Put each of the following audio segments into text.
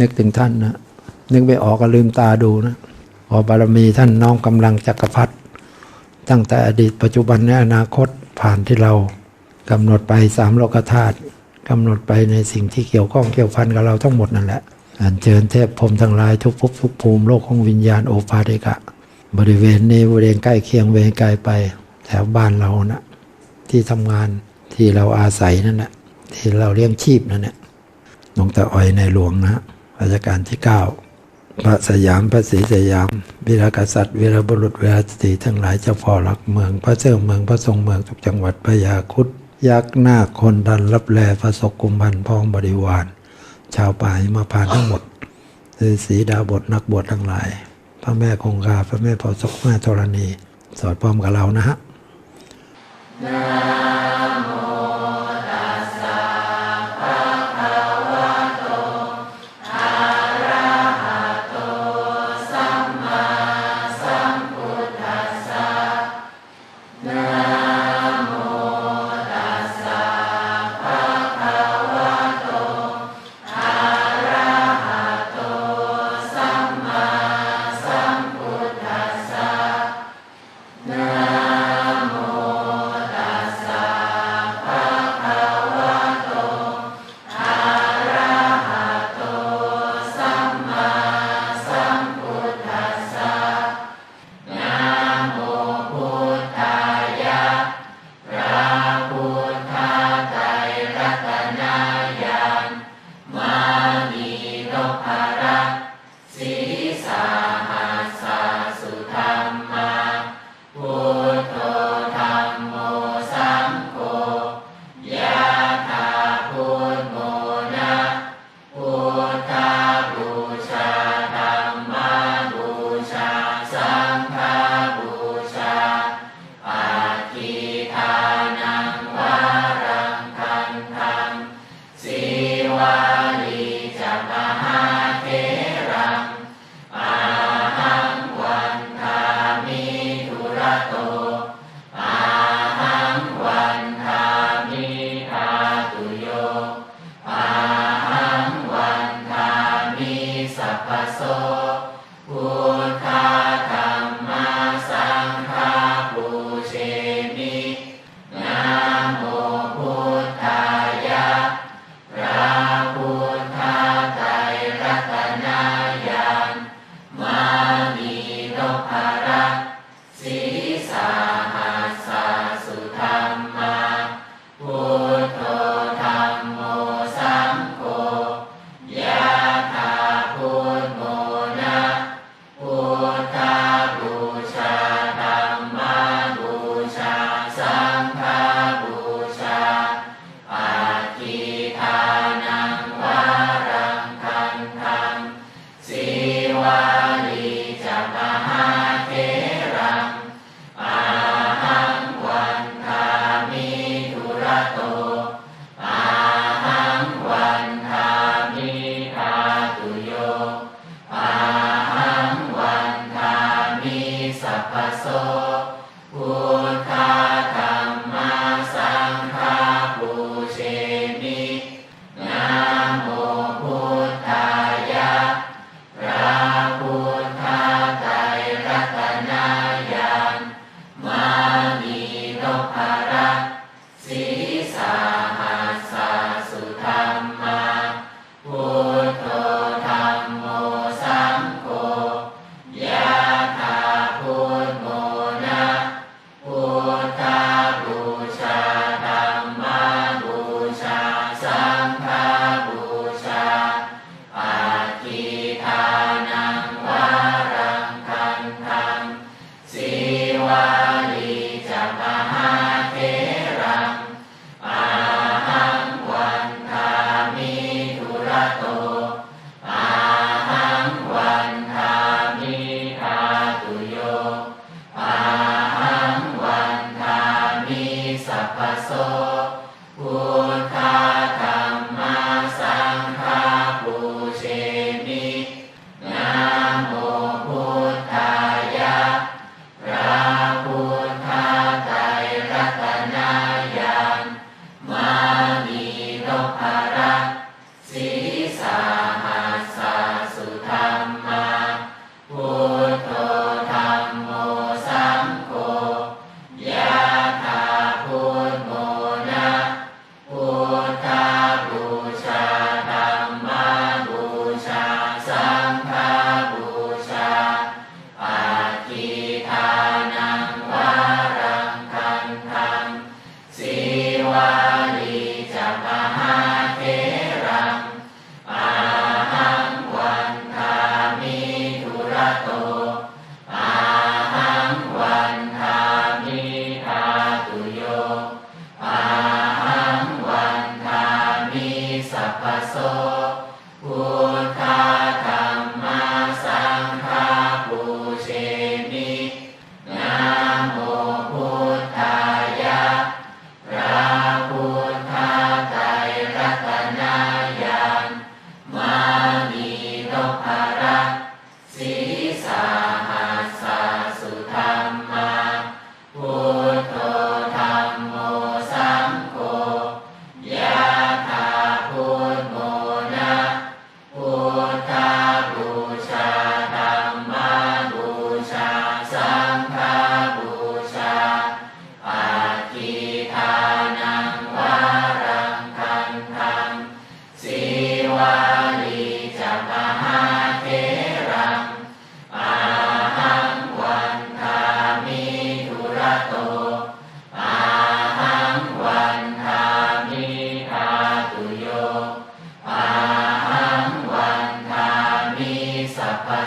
นึกถึงท่านนะนึกไม่ออกก็ลืมตาดูนะพอบารมีท่านน้อมกำลังจักรพรรดิตั้งแต่อดีตปัจจุบันและอนาคตผ่านที่เรากำหนดไปสามโลกธาตุกำหนดไปในสิ่งที่เกี่ยวข้องเกี่ยวพันกับเราทั้งหมดนั่นแหละอันเชิญเทพพรมทั้งหลายทุกภพทุกภูมิโลกของวิญญาณโอภาเดกะ บริเวณนี้บริเวณใกล้เคียงเวรไกลไปแถวบ้านเรานะที่ทำงานที่เราอาศัยนั่นแหละที่เราเลี้ยงชีพนั่นแหละหลวงตาอ้อยในหลวงนะ รัชกาลที่ 9 พระสยามพระศรีสยาม วีรกษัตริย์วีรบุรุษวีรสตรีทั้งหลายเจ้าพ่อหลักเมือง พระเจ้าเมืองพระทรงเมืองทุกจังหวัดพระยาคุดยักษ์หน้าคคนดันรับแลพระศกกุมพันธ์พ้องบริวาร ชาวป่าหิมาพานทั้งหมดฤาษีดาบทนักบวชทั้งหลาย พระแม่คงคาพระแม่พอศกแม่ธรณี สอดพร้อมกับเรานะฮะศีสา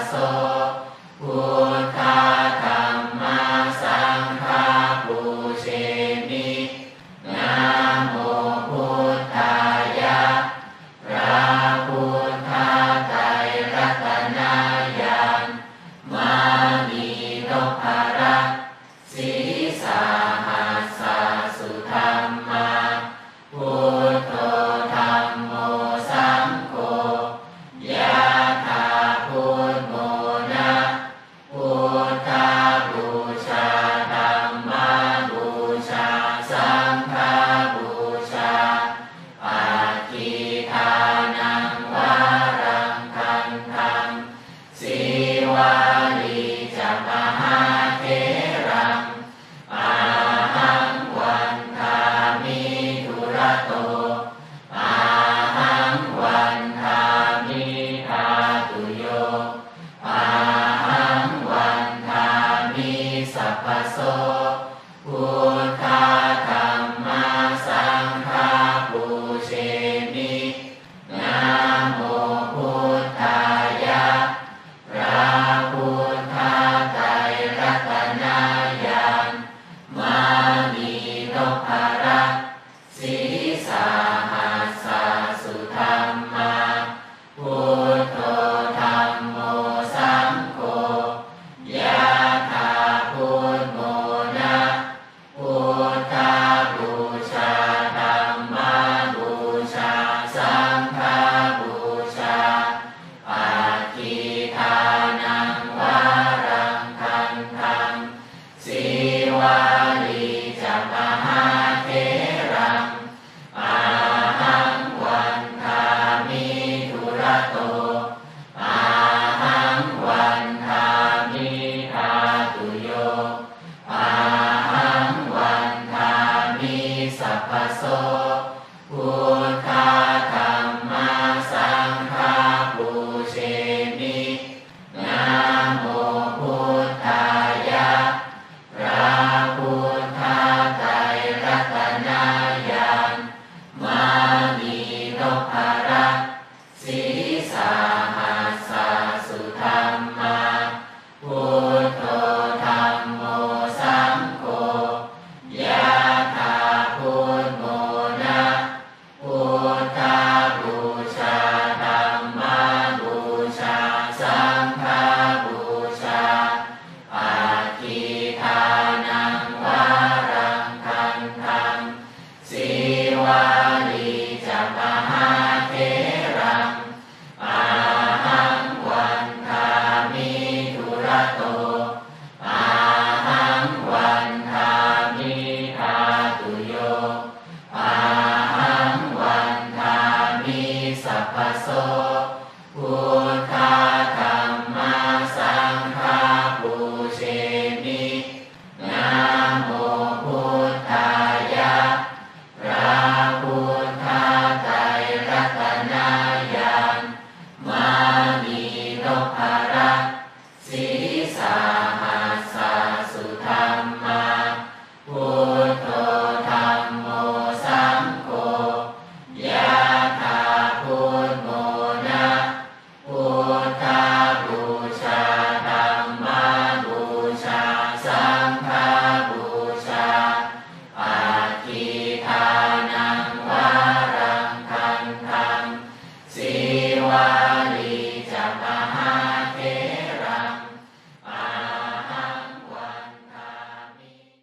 โสพุทธ Father.